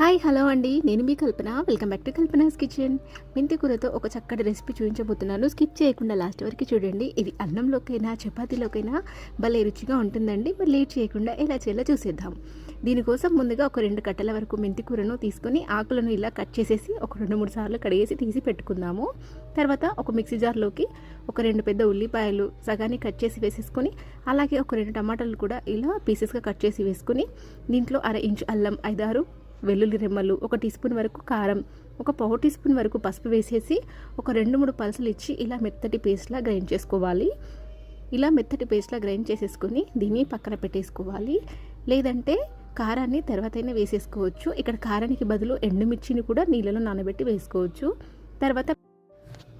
Hi hello అండి. నేను మీ Kalpana. Welcome back to Kalpana's kitchen. మెంతి కూరతో ఒక చక్కటి రెసిపీ చూపించబోతున్నాను. స్కిప్ చేయకుండా లాస్ట్ వరకు చూడండి. ఇది అన్నంలోకైనా చపాతీలోకైనా భలే రుచిగా ఉంటుందండి. మరి లేట్ చేయకుండా ఎలా చేయాలో చూసేద్దాం. దీనికోసం ముందుగా ఒక రెండు కట్టల వరకు మెంతి కూరను తీసుకొని ఆకులను ఇలా కట్ చేసేసి ఒక రెండు మూడు సార్లు కడిగేసి తీసి పెట్టుకుందాము. తర్వాత ఒక మిక్సీ జార్లోకి ఒక రెండు పెద్ద ఉల్లిపాయలు సగాన్ని కట్ చేసి వేసేసుకొని అలాగే ఒక రెండు టమాటాలు కూడా ఇలా పీసెస్గా కట్ చేసి వేసుకొని దీంట్లో అర ఇంచు అల్లం ఐదారు వెల్లుల్లి రెమ్మలు ఒక టీ స్పూన్ వరకు కారం ఒక పావు టీ స్పూన్ వరకు పసుపు వేసేసి ఒక రెండు మూడు పలసలు ఇచ్చి ఇలా మెత్తటి పేస్ట్లా గ్రైండ్ చేసుకోవాలి. ఇలా మెత్తటి పేస్ట్లా గ్రైండ్ చేసేసుకుని దీన్ని పక్కన పెట్టేసుకోవాలి. లేదంటే కారాన్ని తర్వాతైనా వేసేసుకోవచ్చు. ఇక్కడ కారానికి బదులు ఎండుమిర్చిని కూడా నీళ్ళలో నానబెట్టి వేసుకోవచ్చు. తర్వాత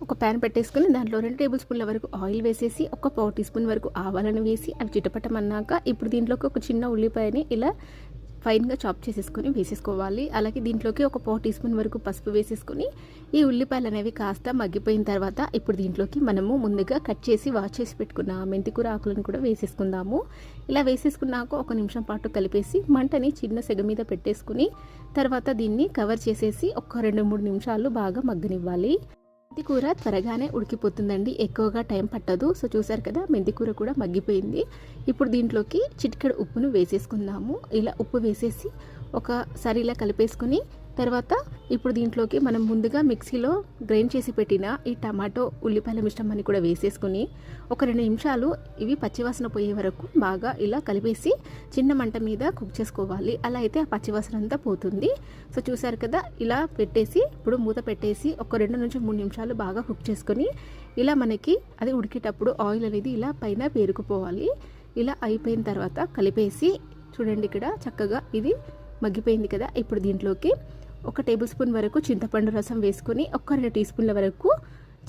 ఒక ప్యాన్ పెట్టేసుకొని దాంట్లో రెండు టేబుల్ స్పూన్ల వరకు ఆయిల్ వేసేసి ఒక పావు టీ స్పూన్ వరకు ఆవాలను వేసి అవి చిటపటమన్నాక ఇప్పుడు దీంట్లోకి ఒక చిన్న ఉల్లిపాయని ఇలా ఫైన్గా చాప్ చేసేసుకొని వేసేసుకోవాలి. అలాగే దీంట్లోకి ఒక పావు టీ స్పూన్ వరకు పసుపు వేసేసుకొని ఈ ఉల్లిపాయలు అనేవి కాస్త మగ్గిపోయిన తర్వాత ఇప్పుడు దీంట్లోకి మనము ముందుగా కట్ చేసి వాష్ చేసి పెట్టుకున్న మెంతికూర ఆకులను కూడా వేసేసుకుందాము. ఇలా వేసేసుకున్నాక ఒక నిమిషం పాటు కలిపేసి మంటని చిన్న సెగ మీద పెట్టేసుకుని తర్వాత దీన్ని కవర్ చేసేసి ఒక రెండు మూడు నిమిషాలు బాగా మగ్గనివ్వాలి. మెంతి కూర త్వరగానే ఉడికిపోతుందండి. ఎక్కువగా టైం పట్టదు. సో చూసారు కదా మెంతి కూర కూడా మగ్గిపోయింది. ఇప్పుడు దీంట్లోకి చిటికెడు ఉప్పును వేసేసుకుందాము. ఇలా ఉప్పు వేసేసి ఒకసారి ఇలా కలిపేసుకుని తర్వాత ఇప్పుడు దీంట్లోకి మనం ముందుగా మిక్సీలో గ్రైండ్ చేసి పెట్టిన ఈ టమాటో ఉల్లిపాయల మిశ్రమాన్ని కూడా వేసేసుకుని ఒక రెండు నిమిషాలు ఇవి పచ్చివాసన పోయే వరకు బాగా ఇలా కలిపేసి చిన్న మంట మీద కుక్ చేసుకోవాలి. అలా అయితే ఆ పచ్చివాసన అంతా పోతుంది. సో చూసారు కదా ఇలా పెట్టేసి ఇప్పుడు మూత పెట్టేసి ఒక రెండు నుంచి మూడు నిమిషాలు బాగా కుక్ చేసుకొని ఇలా మనకి అది ఉడికేటప్పుడు ఆయిల్ అనేది ఇలా పైన పేరుకుపోవాలి. ఇలా అయిపోయిన తర్వాత కలిపేసి చూడండి ఇక్కడ చక్కగా ఇది మగ్గిపోయింది కదా ఇప్పుడు దీంట్లోకి ఒక టేబుల్ స్పూన్ వరకు చింతపండు రసం వేసుకొని ఒక రెండు టీ స్పూన్ల వరకు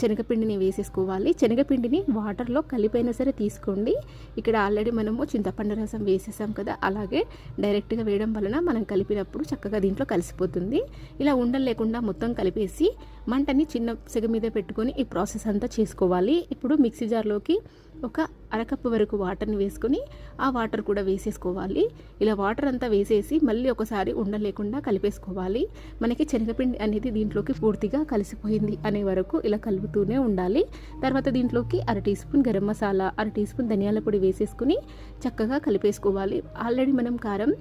శనగపిండిని వేసేసుకోవాలి. శనగపిండిని వాటర్లో కలిపైనా సరే తీసుకోండి. ఇక్కడ ఆల్రెడీ మనము చింతపండు రసం వేసేసాం కదా అలాగే డైరెక్ట్గా వేయడం వలన మనం కలిపినప్పుడు చక్కగా దీంట్లో కలిసిపోతుంది. ఇలా ఉండలు లేకుండా మొత్తం కలిపేసి మంటని చిన్న సెగ మీద పెట్టుకొని ఈ ప్రాసెస్ అంతా చేసుకోవాలి. ఇప్పుడు మిక్సీ జార్లోకి ఒక అరకప్పు వరకు వాటర్ని వేసుకొని ఆ వాటర్ కూడా వేసేసుకోవాలి. ఇలా వాటర్ అంతా వేసేసి మళ్ళీ ఒకసారి ఉండలేకుండా కలిపేసుకోవాలి. మనకి శనగపిండి అనేది దీంట్లోకి పూర్తిగా కలిసిపోయింది అనే వరకు ఇలా కలుపుతూనే ఉండాలి. తర్వాత దీంట్లోకి అర టీ స్పూన్ గరం మసాలా అర టీ స్పూన్ ధనియాల పొడి వేసేసుకుని చక్కగా కలిపేసుకోవాలి. ఆల్రెడీ మనం కారం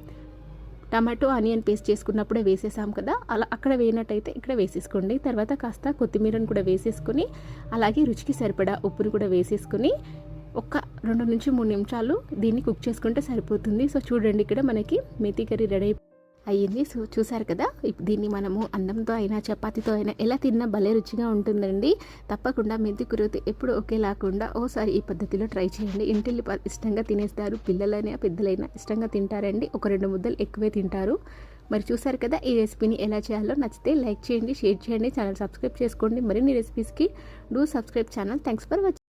టమాటో ఆనియన్ పేస్ట్ చేసుకున్నప్పుడే వేసేసాం కదా అలా అక్కడ వేయనట్టయితే ఇక్కడ వేసేసుకోండి. తర్వాత కాస్త కొత్తిమీరను కూడా వేసేసుకొని అలాగే రుచికి సరిపడా ఉప్పును కూడా వేసేసుకొని ఒక రెండు నుంచి మూడు నిమిషాలు దీన్ని కుక్ చేసుకుంటే సరిపోతుంది. సో చూడండి ఇక్కడ మనకి మెతి కర్రీ రెడీ అయ్యింది. సో చూసారు కదా దీన్ని మనము అన్నంతో అయినా చపాతీతో అయినా ఎలా తిన్నా భలే రుచిగా ఉంటుందండి. తప్పకుండా మెంతి కూరతో ఎప్పుడు ఒకేలాకుండా ఓసారి ఈ పద్ధతిలో ట్రై చేయండి. ఇంటిల్లి ఇష్టంగా తినేస్తారు. పిల్లలైనా పెద్దలైనా ఇష్టంగా తింటారండి. ఒక రెండు ముద్దలు ఎక్కువే తింటారు. మరి చూసారు కదా ఈ రెసిపీని ఎలా చేయాలో నచ్చితే లైక్ చేయండి షేర్ చేయండి ఛానల్ సబ్స్క్రైబ్ చేసుకోండి. మరిన్ని రెసిపీస్కి do subscribe channel. Thanks for watching